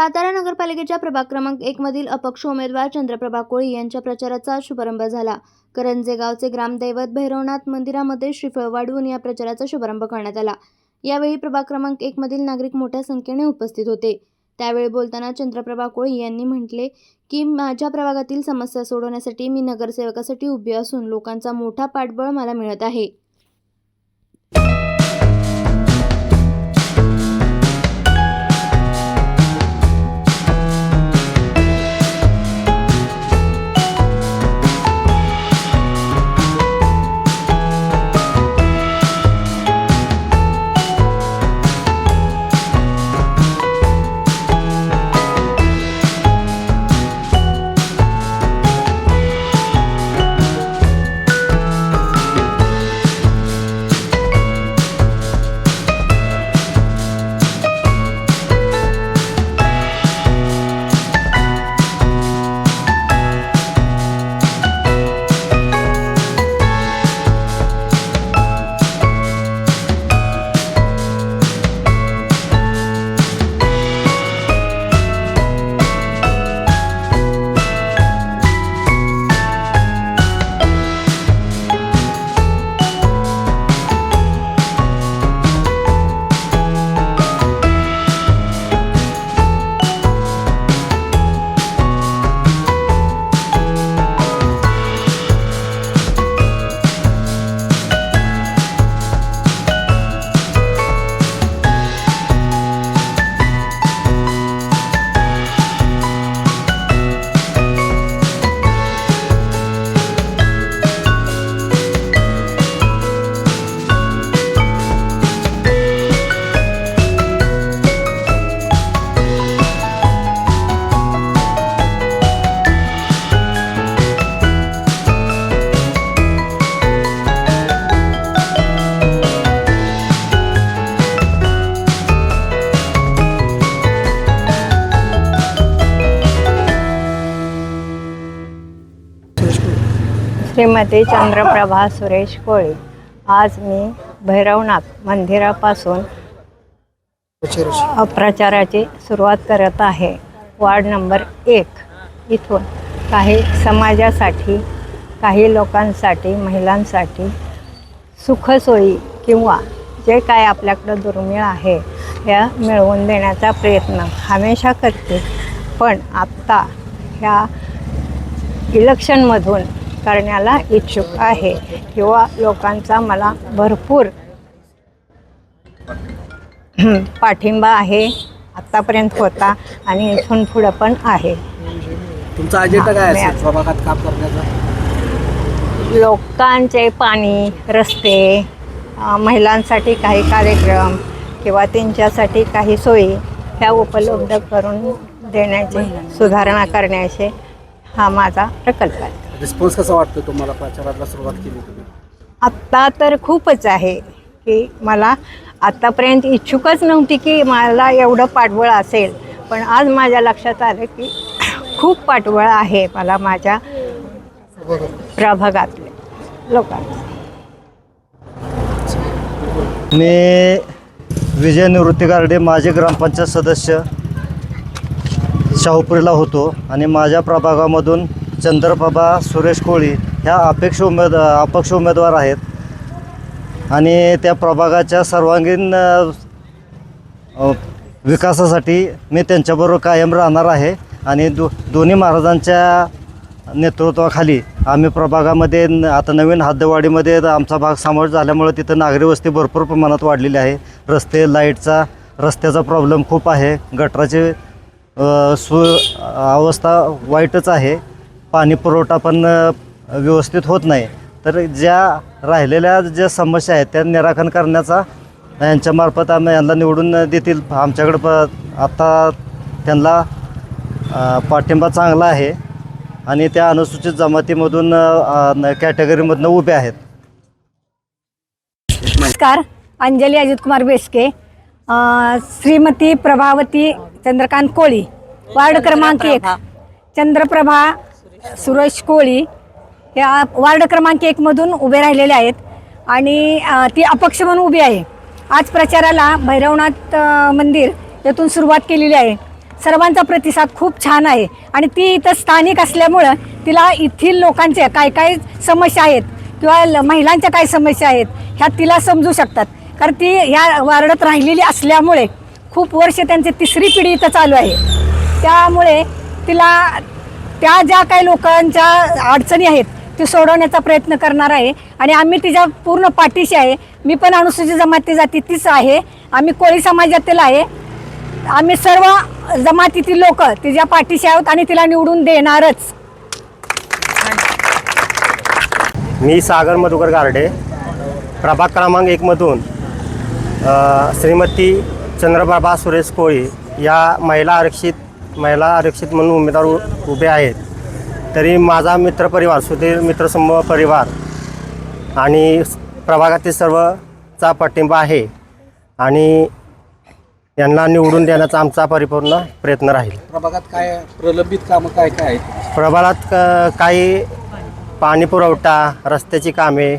सातारा नगरपालिकेच्या प्रभाग क्रमांक एक मधील अपक्ष उमेदवार चंद्रप्रभा कोळी यांच्या प्रचाराचा शुभारंभ झाला. करंजे गावचे ग्रामदैवत भैरवनाथ मंदिरामध्ये श्रीफळ वाढवून या प्रचाराचा शुभारंभ करण्यात आला. यावेळी प्रभाग क्रमांक एक मधील नागरिक मोठ्या संख्येने उपस्थित होते. त्यावेळी बोलताना चंद्रप्रभा कोळी यांनी म्हटले की माझ्या प्रभागातील समस्या सोडवण्यासाठी मी नगरसेवकासाठी उभी असून लोकांचा मोठा पाठबळ मला मिळत आहे. श्रीमती चंद्रप्रभा सुरेश कोळी. आज मी भैरवनाथ मंदिरापासून प्रचाराची सुरुवात करत आहे. वार्ड नंबर एक इथून काही समाजासाठी काही लोकांसाठी महिलांसाठी सुखसोयी किंवा जे काय आपल्याकडं दुर्मिळ आहे या मिळवून देण्याचा प्रयत्न हमेशा करते. पण आत्ता ह्या इलेक्शनमधून करण्याला इच्छुक आहे. किंवा लोकांचा मला भरपूर पाठिंबा आहे. आत्तापर्यंत होता आणि इथून पुढं पण आहे. तुमचा अजेंडा काय असेल? प्रभागात काम करण्याचा? लोकांचे पाणी रस्ते महिलांसाठी काही कार्यक्रम किंवा त्यांच्यासाठी काही सोयी ह्या उपलब्ध करून देण्याचे सुधारणा करण्याचे हा माझा प्रकल्प आहे. रिस्पॉन्स कसा वाटतो तुम्हाला प्रचाराला सुरुवात केली तुम्ही? आत्ता तर खूपच आहे की मला आत्तापर्यंत इच्छुकच नव्हती की मला एवढं पाठबळ असेल. पण आज माझ्या लक्षात आलं की खूप पाठबळ आहे मला माझ्या प्रभागातले लोकांचं. मी विजय निवृत्ती गार्डे माजी ग्रामपंचायत सदस्य शाहूपुरीला होतो आणि माझ्या प्रभागामधून चंद्रप्रभा सुरेश कोळी ह्या अपेक्ष उमेद अपक्ष उमेदवार आहेत. आणि त्या प्रभागाच्या सर्वांगीण विकासासाठी मी त्यांच्याबरोबर कायम राहणार आहे. आणि दो दोन्ही महाराजांच्या नेतृत्वाखाली आम्ही प्रभागामध्ये आता नवीन हद्दवाडीमध्ये आमचा भाग समावेश झाल्यामुळे तिथं नागरी वस्ती भरपूर प्रमाणात वाढलेली आहे. रस्ते लाईटचा रस्त्याचा प्रॉब्लेम खूप आहे. गटराची सु अवस्था वाईटच आहे. पाणी पुरवठा पण व्यवस्थित होत नाही. तर ज्या राहिलेल्या ज्या समस्या आहेत त्या निराकरण करण्याचा यांच्यामार्फत आम्ही यांना निवडून देतील. आमच्याकडं प आत्ता त्यांना पाठिंबा चांगला आहे आणि त्या अनुसूचित जमातीमधून कॅटेगरीमधनं उभे आहेत. नमस्कार. अंजली अजित कुमार बेसके श्रीमती प्रभावती चंद्रकांत कोळी वार्ड क्रमांक एक चंद्रप्रभा सुरेश कोळी या वार्ड क्रमांक एकमधून उभे राहिलेले आहेत. आणि ती अपक्ष म्हणून उभी आहे. आज प्रचाराला भैरवनाथ मंदिर यातून सुरुवात केलेली आहे. सर्वांचा प्रतिसाद खूप छान आहे. आणि ती इथं स्थानिक असल्यामुळं तिला येथील लोकांचे काय काय समस्या आहेत किंवा ल- महिलांच्या काय समस्या आहेत ह्या तिला समजू शकतात. कारण ती ह्या वार्डात राहिलेली असल्यामुळे खूप वर्ष त्यांची तिसरी पिढी इथं चालू आहे. त्यामुळे तिला त्या ज्या काही लोकांच्या अडचणी आहेत ते सोडवण्याचा प्रयत्न करणार आहे. आणि आम्ही तिच्या पूर्ण पाठीशी आहे. मी पण अनुसूचित जमाती जाती तीच आहे. आम्ही कोळी समाजातील आहे. आम्ही सर्व जमातीतील लोक तिच्या पाठीशी आहोत आणि तिला निवडून देणारच. मी सागर मधुकर गारडे प्रभाग क्रमांक एकमधून श्रीमती चंद्रप्रभा सुरेश कोळी या महिला आरक्षित महिला आरक्षित म्हणून उमेदवार उ- उभे आहेत. तरी माझा मित्रपरिवार सुधीर मित्रसमूह परिवार आणि प्रभागातील सर्वचा पाठिंबा आहे आणि यांना निवडून देण्याचा आमचा परिपूर्ण प्रयत्न राहील. प्रभागात काय प्रलंबित कामं काय काय आहेत? प्रभागात क- काही पाणी पुरवठा रस्त्याची कामे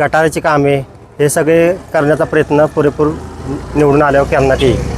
गटाराची कामे हे सगळे करण्याचा प्रयत्न पुरेपूर निवडून आल्यावर करण्यात येईल.